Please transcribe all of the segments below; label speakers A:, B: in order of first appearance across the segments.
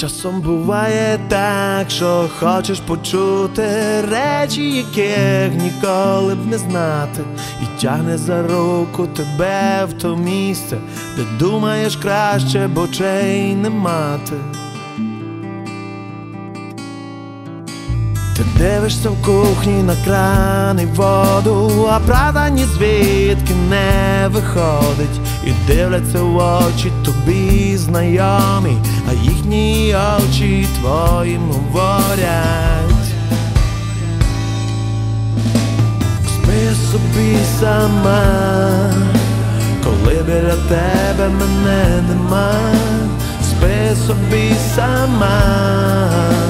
A: Часом буває так, що хочеш почути речі, яких ніколи б не знати, і тягне за руку тебе в то місце, де думаєш краще, бо чей не мати. Дивишся в кухні на кран і воду, а правда ні звідки не виходить, і дивляться в очі тобі знайомі, а їхні очі твоїм говорять. Спи собі сама, коли біля тебе мене нема, спи собі сама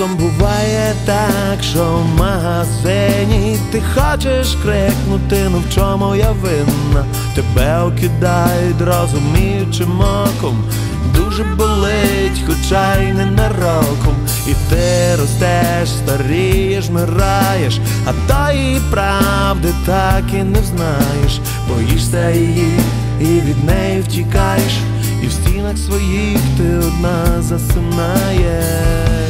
A: Часом буває так, що в магазині ти хочеш крикнути, ну в чому я винна, тебе окидають розуміючим оком, дуже болить, хоча й не нароком, і ти ростеш, старієш, мираєш, а тої правди так і не знаєш, боїшся її і від неї втікаєш, і в стінах своїх ти одна засинаєш.